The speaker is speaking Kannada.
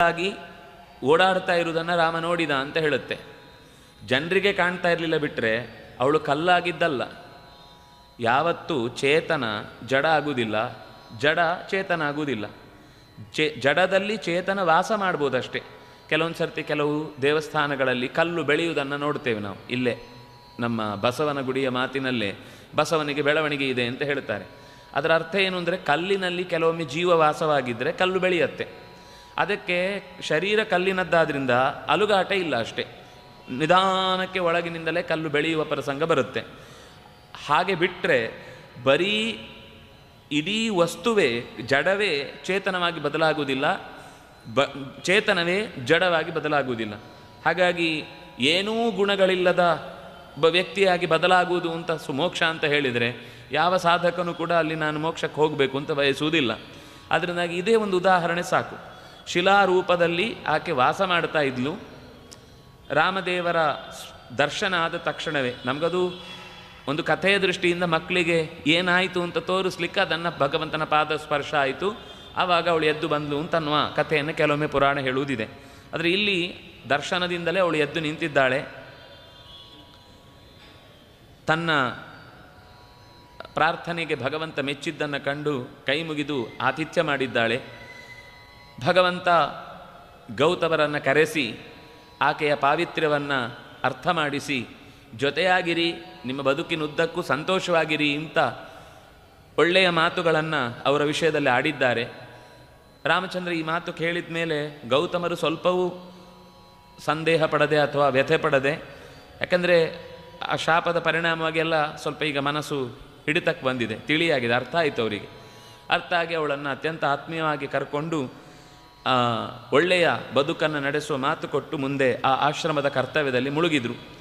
ಆಗಿ ಓಡಾಡ್ತಾ ಇರುವುದನ್ನು ರಾಮ ನೋಡಿದ ಅಂತ ಹೇಳುತ್ತೆ. ಜನರಿಗೆ ಕಾಣ್ತಾ ಇರಲಿಲ್ಲ ಬಿಟ್ಟರೆ ಅವಳು ಕಲ್ಲಾಗಿದ್ದಲ್ಲ. ಯಾವತ್ತೂ ಚೇತನ ಜಡ ಆಗುವುದಿಲ್ಲ, ಜಡ ಚೇತನ ಆಗುವುದಿಲ್ಲ. ಚೇ, ಜಡದಲ್ಲಿ ಚೇತನ ವಾಸ ಮಾಡ್ಬೋದಷ್ಟೇ. ಕೆಲವೊಂದು ಸರ್ತಿ ಕೆಲವು ದೇವಸ್ಥಾನಗಳಲ್ಲಿ ಕಲ್ಲು ಬೆಳೆಯುವುದನ್ನು ನೋಡ್ತೇವೆ ನಾವು. ಇಲ್ಲೇ, ನಮ್ಮ ಬಸವನ ಗುಡಿಯ ಮಾತಿನಲ್ಲೇ ಬಸವನಿಗೆ ಬೆಳವಣಿಗೆ ಇದೆ ಅಂತ ಹೇಳ್ತಾರೆ. ಅದರ ಅರ್ಥ ಏನು ಅಂದರೆ ಕಲ್ಲಿನಲ್ಲಿ ಕೆಲವೊಮ್ಮೆ ಜೀವ ವಾಸವಾಗಿದ್ದರೆ ಕಲ್ಲು ಬೆಳೆಯುತ್ತೆ. ಅದಕ್ಕೆ ಶರೀರ ಕಲ್ಲಿನದ್ದಾದ್ರಿಂದ ಅಲುಗಾಟ ಇಲ್ಲ ಅಷ್ಟೇ. ನಿಧಾನಕ್ಕೆ ಒಳಗಿನಿಂದಲೇ ಕಲ್ಲು ಬೆಳೆಯುವ ಪ್ರಸಂಗ ಬರುತ್ತೆ. ಹಾಗೆ ಬಿಟ್ಟರೆ ಬರೀ ಇಡೀ ವಸ್ತುವೇ, ಜಡವೇ ಚೇತನವಾಗಿ ಬದಲಾಗುವುದಿಲ್ಲ. ಬ, ಚೇತನವೇ ಜಡವಾಗಿ ಬದಲಾಗುವುದಿಲ್ಲ. ಹಾಗಾಗಿ ಏನೂ ಗುಣಗಳಿಲ್ಲದ ಒಬ್ಬ ವ್ಯಕ್ತಿಯಾಗಿ ಬದಲಾಗುವುದು ಅಂತ ಸುಮೋಕ್ಷ ಅಂತ ಹೇಳಿದರೆ ಯಾವ ಸಾಧಕನೂ ಕೂಡ ಅಲ್ಲಿ ನಾನು ಮೋಕ್ಷಕ್ಕೆ ಹೋಗಬೇಕು ಅಂತ ಬಯಸುವುದಿಲ್ಲ. ಅದರಿಂದಾಗಿ ಇದೇ ಒಂದು ಉದಾಹರಣೆ ಸಾಕು. ಶಿಲಾರೂಪದಲ್ಲಿ ಆಕೆ ವಾಸ ಮಾಡ್ತಾ ಇದ್ಲು. ರಾಮದೇವರ ದರ್ಶನ ಆದ ತಕ್ಷಣವೇ ನಮಗದು ಒಂದು ಕಥೆಯ ದೃಷ್ಟಿಯಿಂದ ಮಕ್ಕಳಿಗೆ ಏನಾಯಿತು ಅಂತ ತೋರಿಸ್ಲಿಕ್ಕೆ ಅದನ್ನು ಭಗವಂತನ ಪಾದ ಸ್ಪರ್ಶ ಆಯಿತು. ಆವಾಗ ಅವಳು ಎದ್ದು ಬಂದ್ಲು ಅಂತ ಅನ್ನುವ ಕಥೆಯನ್ನು ಕೆಲವೊಮ್ಮೆ ಪುರಾಣ ಹೇಳುವುದಿದೆ. ಆದರೆ ಇಲ್ಲಿ ದರ್ಶನದಿಂದಲೇ ಅವಳು ಎದ್ದು ನಿಂತಿದ್ದಾಳೆ. ತನ್ನ ಪ್ರಾರ್ಥನೆಗೆ ಭಗವಂತ ಮೆಚ್ಚಿದ್ದನ್ನು ಕಂಡು ಕೈ ಮುಗಿದು ಆತಿಥ್ಯ ಮಾಡಿದ್ದಾಳೆ. ಭಗವಂತ ಗೌತಮರನ್ನು ಕರೆಸಿ ಆಕೆಯ ಪಾವಿತ್ರ್ಯವನ್ನು ಅರ್ಥ ಮಾಡಿಸಿ, ಜೊತೆಯಾಗಿರಿ, ನಿಮ್ಮ ಬದುಕಿನುದ್ದಕ್ಕೂ ಸಂತೋಷವಾಗಿರಿ ಅಂತ ಒಳ್ಳೆಯ ಮಾತುಗಳನ್ನು ಅವರ ವಿಷಯದಲ್ಲಿ ಆಡಿದ್ದಾರೆ. ರಾಮಚಂದ್ರ ಈ ಮಾತು ಕೇಳಿದ ಮೇಲೆ ಗೌತಮರು ಸ್ವಲ್ಪವೂ ಸಂದೇಹ ಪಡದೆ ಅಥವಾ ವ್ಯಥೆ ಪಡದೆ, ಯಾಕಂದರೆ ಆ ಶಾಪದ ಪರಿಣಾಮವಾಗೆಲ್ಲ ಸ್ವಲ್ಪ ಈಗ ಮನಸ್ಸು ಹಿಡಿತಕ್ಕೆ ಬಂದಿದೆ, ತಿಳಿಯಾಗಿದೆ, ಅರ್ಥ ಆಯಿತು ಅವರಿಗೆ. ಅರ್ಥ ಆಗಿ ಅವಳನ್ನು ಅತ್ಯಂತ ಆತ್ಮೀಯವಾಗಿ ಕರ್ಕೊಂಡು ಒಳ್ಳೆಯ ಬದುಕನ್ನು ನಡೆಸುವ ಮಾತು ಕೊಟ್ಟು ಮುಂದೆ ಆ ಆಶ್ರಮದ ಕರ್ತವ್ಯದಲ್ಲಿ ಮುಳುಗಿದ್ರು.